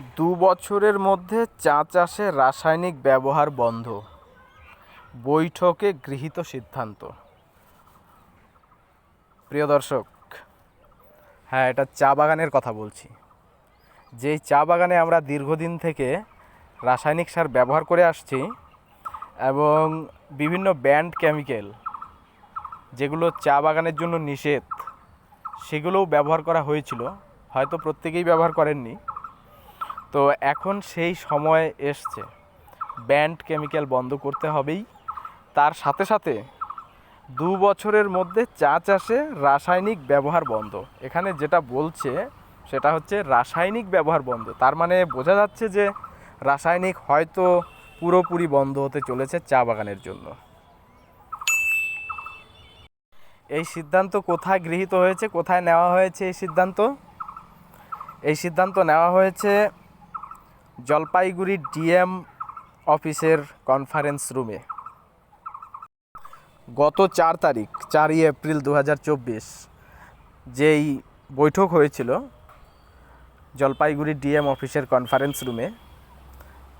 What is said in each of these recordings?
দু বছরের মধ্যে চা চাষে রাসায়নিক ব্যবহার বন্ধ। বৈঠকে গৃহীত সিদ্ধান্ত। প্রিয় দর্শক হ্যাঁ এটা চা বাগানের কথা বলছি। যেই চা বাগানে আমরা দীর্ঘদিন থেকে রাসায়নিক সার ব্যবহার করে আসছি এবং বিভিন্ন ব্যান্ড কেমিক্যাল যেগুলো চা বাগানের জন্য নিষেধ, সেগুলোও ব্যবহার করা হয়েছিল। হয়তো প্রত্যেকেই ব্যবহার করেননি। তো এখন সেই সময় এসছে। ব্যান্ড কেমিক্যাল বন্ধ করতে হবেই। তার সাথে সাথে দু বছরের মধ্যে চা চাষে রাসায়নিক ব্যবহার বন্ধ। এখানে যেটা বলছে, সেটা হচ্ছে রাসায়নিক ব্যবহার বন্ধ। তার মানে বোঝা যাচ্ছে যে রাসায়নিক হয়তো পুরোপুরি বন্ধ হতে চলেছে চা বাগানের জন্য। এই সিদ্ধান্ত কোথায় গৃহীত হয়েছে, কোথায় নেওয়া হয়েছে এই সিদ্ধান্ত? এই সিদ্ধান্ত নেওয়া হয়েছে জলপাইগুড়ি ডিএম অফিসের কনফারেন্স রুমে। গত চার তারিখ, চারই এপ্রিল দু হাজার চব্বিশ যেই বৈঠক হয়েছিল জলপাইগুড়ি ডিএম অফিসের কনফারেন্স রুমে,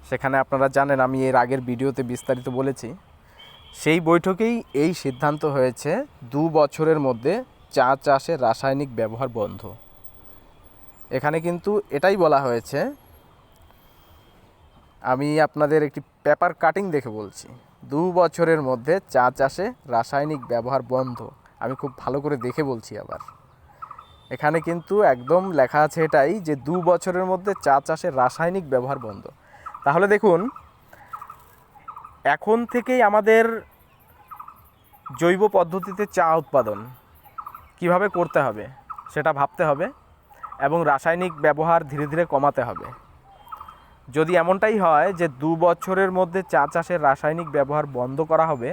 সেখানে আপনারা জানেন আমি এর আগের ভিডিওতে বিস্তারিত বলেছি, সেই বৈঠকেই এই সিদ্ধান্ত হয়েছে দু বছরের মধ্যে চা চাষে রাসায়নিক ব্যবহার বন্ধ। এখানে কিন্তু এটাই বলা হয়েছে আমি আপনাদের একটি পেপার কাটিং দেখে বলছি। দু বছরের মধ্যে চা চাষে রাসায়নিক ব্যবহার বন্ধ। আমি খুব ভালো করে দেখে বলছি আবার। এখানে কিন্তু একদম লেখা আছে এটাই যে দু বছরের মধ্যে চা চাষে রাসায়নিক ব্যবহার বন্ধ। তাহলে দেখুন, এখন থেকেই আমাদের জৈব পদ্ধতিতে চা উৎপাদন কীভাবে করতে হবে সেটা ভাবতে হবে এবং রাসায়নিক ব্যবহার ধীরে ধীরে কমাতে হবে। যদি এমনটাই হয় যে দু বছরের মধ্যে চা চাষের রাসায়নিক ব্যবহার বন্ধ করা হবে,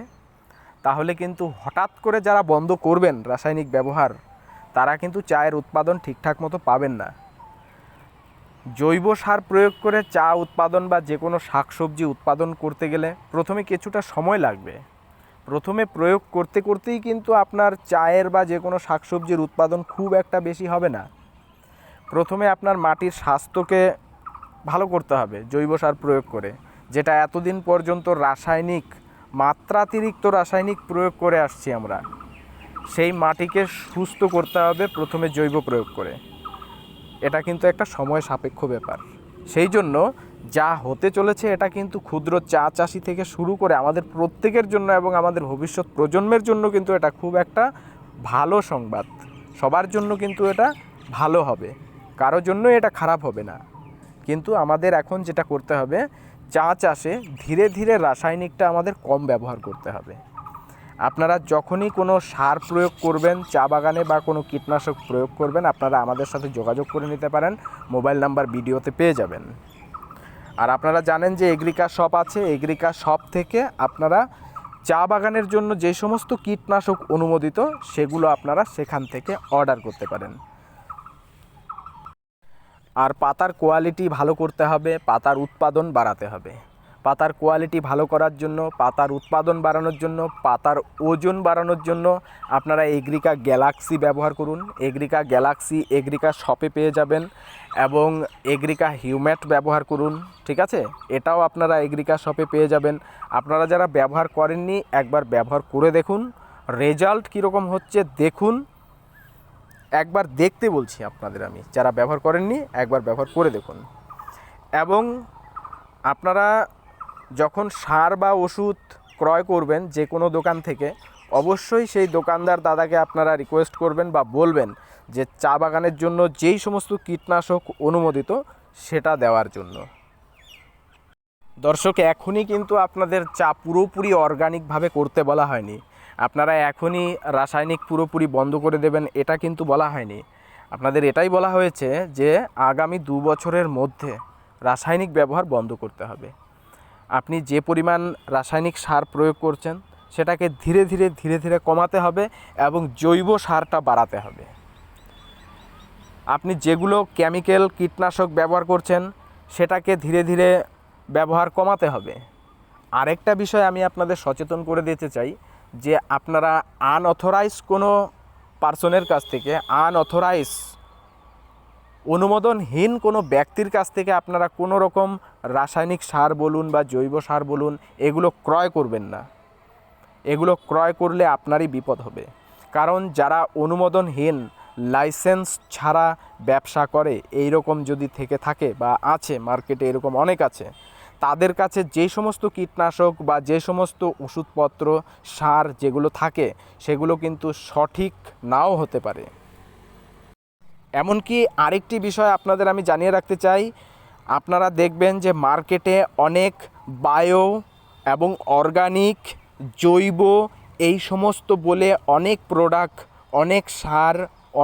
তাহলে কিন্তু হঠাৎ করে যারা বন্ধ করবেন রাসায়নিক ব্যবহার, তারা কিন্তু চায়ের উৎপাদন ঠিকঠাক মতো পাবেন না। জৈব সার প্রয়োগ করে চা উৎপাদন বা যে কোনো শাকসবজি উৎপাদন করতে গেলে প্রথমে কিছুটা সময় লাগবে। প্রথমে প্রয়োগ করতে করতেই কিন্তু আপনার চায়ের বা যে কোনো শাকসবজির উৎপাদন খুব একটা বেশি হবে না। প্রথমে আপনার মাটির স্বাস্থ্যকে ভালো করতে হবে, জৈব সার প্রয়োগ করে। যেটা এতদিন পর্যন্ত রাসায়নিক, মাত্রাতিরিক্ত রাসায়নিক প্রয়োগ করে আসছি আমরা। সেই মাটিকে সুস্থ করতে হবে, প্রথমে জৈব প্রয়োগ করে। এটা কিন্তু একটা সময় সাপেক্ষ ব্যাপার। সেই জন্য যা হতে চলেছে, এটা কিন্তু ক্ষুদ্র চা চাষি থেকে শুরু করে আমাদের প্রত্যেকের জন্য এবং আমাদের ভবিষ্যৎ প্রজন্মের জন্য কিন্তু এটা খুব একটা ভালো সংবাদ। সবার জন্য কিন্তু এটা ভালো হবে। কারোর জন্য এটা খারাপ হবে না। কিন্তু আমাদের এখন যেটা করতে হবে, চা চাষে ধীরে ধীরে রাসায়নিকটা আমাদের কম ব্যবহার করতে হবে। আপনারা যখনই কোনো সার প্রয়োগ করবেন, চা বাগানে বা কোনো কীটনাশক প্রয়োগ করবেন, আপনারা আমাদের সাথে যোগাযোগ করে নিতে পারেন, মোবাইল নাম্বার ভিডিওতে পেয়ে যাবেন। আর আপনারা জানেন যে এগ্রিকা শপ আছে এগ্রিকা শপ থেকে আপনারা চা বাগানের জন্য যে সমস্ত কীটনাশক অনুমোদিত, সেগুলো আপনারা সেখান থেকে অর্ডার করতে পারেন। আর পাতার কোয়ালিটি ভালো করতে হবে, পাতার উৎপাদন বাড়াতে হবে। পাতার কোয়ালিটি ভালো করার জন্য, পাতার উৎপাদন বাড়ানোর জন্য, পাতার ওজন বাড়ানোর জন্য আপনারা এগ্রিকা গ্যালাক্সি ব্যবহার করুন। এগ্রিকা গ্যালাক্সি এগ্রিকা শপে পেয়ে যাবেন এবং এগ্রিকা হিউম্যাট ব্যবহার করুন, ঠিক আছে? এটাও আপনারা এগ্রিকা শপে পেয়ে যাবেন। আপনারা যারা ব্যবহার করেননি, একবার ব্যবহার করে দেখুন। রেজাল্ট কীরকম হচ্ছে, দেখুন। একবার দেখতে বলছি আপনাদের আমি। যারা ব্যবহার করেননি, একবার ব্যবহার করে দেখুন। এবং আপনারা যখন সার বা ওষুধ ক্রয় করবেন যে কোনো দোকান থেকে, অবশ্যই সেই দোকানদার দাদাকে আপনারা রিকোয়েস্ট করবেন বা বলবেন যে চা বাগানের জন্য যেই সমস্ত কীটনাশক অনুমোদিত, সেটা দেওয়ার জন্য। দর্শক, এখনই কিন্তু আপনাদের চা পুরোপুরি অর্গানিকভাবে করতে বলা হয়নি। আপনারা এখনই রাসায়নিক পুরোপুরি বন্ধ করে দেবেন, এটা কিন্তু বলা হয়নি। আপনাদের এটাই বলা হয়েছে যে আগামী দু বছরের মধ্যে রাসায়নিক ব্যবহার বন্ধ করতে হবে। আপনি যে পরিমাণ রাসায়নিক সার প্রয়োগ করছেন, সেটাকে ধীরে ধীরে ধীরে ধীরে কমাতে হবে এবং জৈব সারটা বাড়াতে হবে। আপনি যেগুলো কেমিক্যাল কীটনাশক ব্যবহার করছেন, সেটাকে ধীরে ধীরে ব্যবহার কমাতে হবে। আরেকটা বিষয় আমি আপনাদের সচেতন করে দিতে চাই যে আপনারা আনঅথরাইজ কোনো পার্সনের কাছ থেকে আনঅথরাইজ অনুমোদনহীন কোনো ব্যক্তির কাছ থেকে আপনারা কোনো রকম রাসায়নিক সার বলুন বা জৈব সার বলুন, এগুলো ক্রয় করবেন না। এগুলো ক্রয় করলে আপনারই বিপদ হবে। কারণ যারা অনুমোদনহীন লাইসেন্স ছাড়া ব্যবসা করে এই রকম যদি থেকে থাকে বা আছে মার্কেটে এরকম অনেক আছে তাদের কাছে যে সমস্ত কীটনাশক বা যে সমস্ত ওষুধপত্র, সার যেগুলো থাকে, সেগুলো কিন্তু সঠিক নাও হতে পারে। এমনকি আরেকটি বিষয় আপনাদের আমি জানিয়ে রাখতে চাই, আপনারা দেখবেন যে মার্কেটে অনেক বায়ো এবং অর্গানিক, জৈব এই সমস্ত বলে অনেক প্রোডাক্ট, অনেক সার,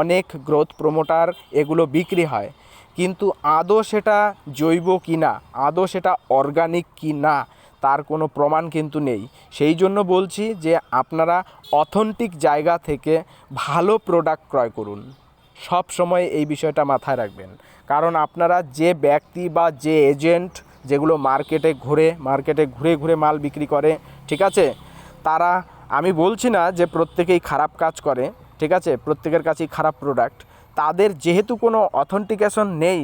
অনেক গ্রোথ প্রমোটার এগুলো বিক্রি হয়। কিন্তু আদৌ সেটা জৈব কি না আদৌ সেটা অর্গানিক কি না তার কোনো প্রমাণ কিন্তু নেই। সেই জন্য বলছি যে আপনারা অথেন্টিক জায়গা থেকে ভালো প্রোডাক্ট ক্রয় করুন। সব সময় এই বিষয়টা মাথায় রাখবেন। কারণ আপনারা যে ব্যক্তি বা যে এজেন্ট যেগুলো মার্কেটে ঘুরে মার্কেটে ঘুরে ঘুরে মাল বিক্রি করে, ঠিক আছে? তারা, আমি বলছি না যে প্রত্যেকেই খারাপ কাজ করে, ঠিক আছে? প্রত্যেকের কাছেই খারাপ প্রোডাক্ট তাদের যেহেতু কোনো অথেন্টিকেশন নেই,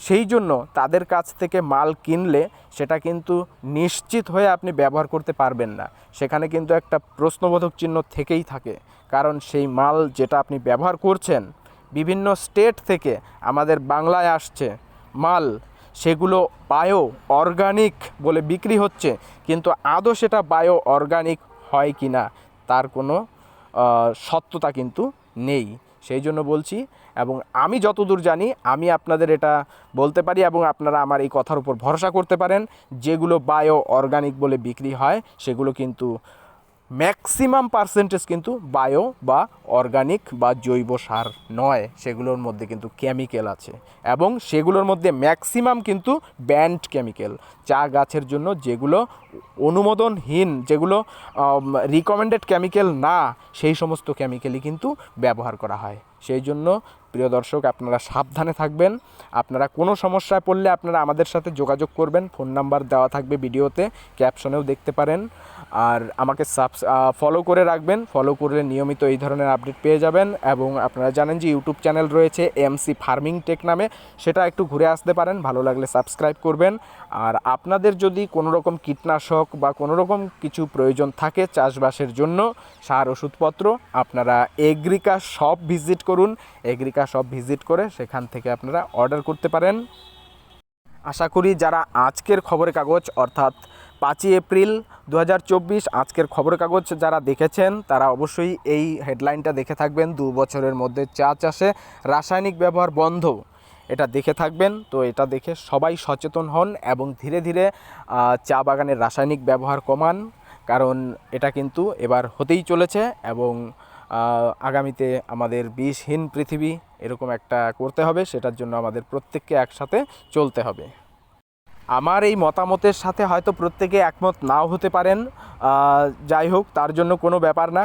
সেই জন্য তাদের কাছ থেকে মাল কিনলে সেটা কিন্তু নিশ্চিত হয়ে আপনি ব্যবহার করতে পারবেন না। সেখানে কিন্তু একটা প্রশ্নবোধক চিহ্ন থেকেই থাকে। কারণ সেই মাল যেটা আপনি ব্যবহার করছেন, বিভিন্ন স্টেট থেকে আমাদের বাংলায় আসছে মাল, সেগুলো বায়ো অর্গানিক বলে বিক্রি হচ্ছে, কিন্তু আদৌ সেটা বায়ো অর্গানিক হয় কি না তার কোনো সত্যতা কিন্তু নেই। সেই জন্য বলছি, এবং আমি যতদূর জানি, আমি আপনাদের এটা বলতে পারি এবং আপনারা আমার এই কথার উপর ভরসা করতে পারেন, যেগুলো বায়ো অর্গানিক বলে বিক্রি হয়, সেগুলো কিন্তু ম্যাক্সিমাম পার্সেন্টেজ কিন্তু বায়ো বা অর্গানিক বা জৈব সার নয়, সেগুলোর মধ্যে কিন্তু কেমিক্যাল আছে। এবং সেগুলোর মধ্যে ম্যাক্সিমাম কিন্তু ব্যান্ড কেমিক্যাল, চা গাছের জন্য যেগুলো অনুমোদনহীন, যেগুলো রিকমেন্ডেড কেমিক্যাল না, সেই সমস্ত কেমিক্যালই কিন্তু ব্যবহার করা হয়। সেই জন্য প্রিয় দর্শক, আপনারা সাবধানে থাকবেন। আপনারা কোনো সমস্যায় পড়লে আপনারা আমাদের সাথে যোগাযোগ করবেন। ফোন নাম্বার দেওয়া থাকবে ভিডিওতে, ক্যাপশনেও দেখতে পারেন। আর আমাকে সাবস ফলো করে রাখবেন। ফলো করলে নিয়মিত এই ধরনের আপডেট পেয়ে যাবেন এবং আপনারা জানেন যে ইউটিউব চ্যানেল রয়েছে এমসি ফার্মিং টেক নামে। সেটা একটু ঘুরে আসতে পারেন, ভালো লাগলে সাবস্ক্রাইব করবেন। আর আপনাদের যদি কোনো রকম কীটনাশক বা কোনো রকম কিছু প্রয়োজন থাকে চাষবাসের জন্য, সার, ওষুধপত্র, আপনারা এগ্রিকা শপ ভিজিট করুন। এগ্রিকা শপ ভিজিট করে সেখান থেকে আপনারা অর্ডার করতে পারেন। আশা করি যারা আজকের খবরের কাগজ, অর্থাৎ পাঁচই এপ্রিল দু হাজার চব্বিশ আজকের খবরের কাগজ যারা দেখেছেন, তারা অবশ্যই এই হেডলাইনটা দেখে থাকবেন। দু বছরের মধ্যে চা চাষে রাসায়নিক ব্যবহার বন্ধ। এটা দেখে থাকবেন। তো এটা দেখে সবাই সচেতন হন এবং ধীরে ধীরে চা বাগানের রাসায়নিক ব্যবহার কমান। কারণ এটা কিন্তু এবার হতেই চলেছে এবং আগামীতে আমাদের বিষহীন পৃথিবী এরকম একটা করতে হবে, সেটার জন্য আমাদের প্রত্যেককে একসাথে চলতে হবে। আমার এই মতামতের সাথে হয়তো প্রত্যেকে একমত নাও হতে পারেন। যাই হোক, তার জন্য কোনো ব্যাপার না।